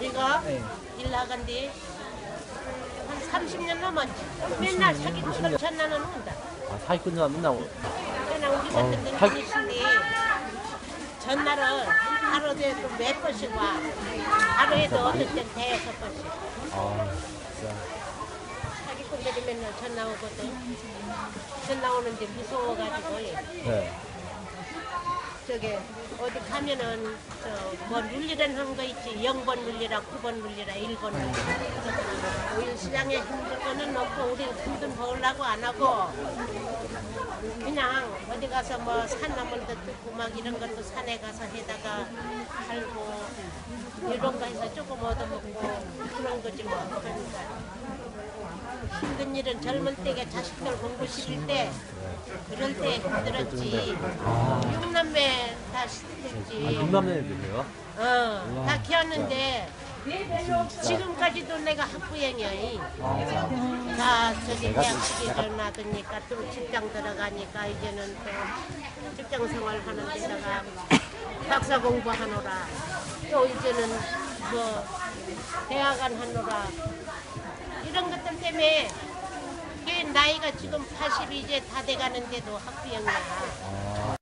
이거 네. 일 나간 뒤한 30년 넘었지. 맨날 집 전나는 온다. 아, 사기 끝나면 맨날 오- 그냥 우리 어, 같은 할- 분이신데 전날은 하루에도 몇 번씩 와. 하루에도 어떨 땐 대여섯 번씩. 아, 진짜. 사기꾼들이 맨날 전화 오거든. 전화 오는데 무서워가지고 네. 저게 어디 가면은 저뭐 눌리라는 한거 있지. 0번 눌리라 9번 눌리라 1번 눌리라. 오일 시장에 힘든 거는 없고 우리 힘든 벌라고 안 하고 그냥 어디 가서 뭐 산 나물도 뜯고 막 이런 것도 산에 가서 해다가 팔고 이런 거 해서 조금 얻어먹고 그런 거지 뭐. 그러니까 힘든 일은 젊은 때에 자식들 공부 시킬 때 그럴 때 힘들었지. 육남매 다 아, 시켰지. 육남매들이요? 어, 다 키웠는데 지금까지도 내가 학부형이야 아, 다 저기 대학 시기를 놔두니까 또 직장 들어가니까 이제는 또 직장 생활 하는 데다가 박사 공부하노라. 또 이제는 뭐 대학원 하노라 때문에 이게 나이가 지금 80 이제 다 돼가는데도 학부형이야. 아,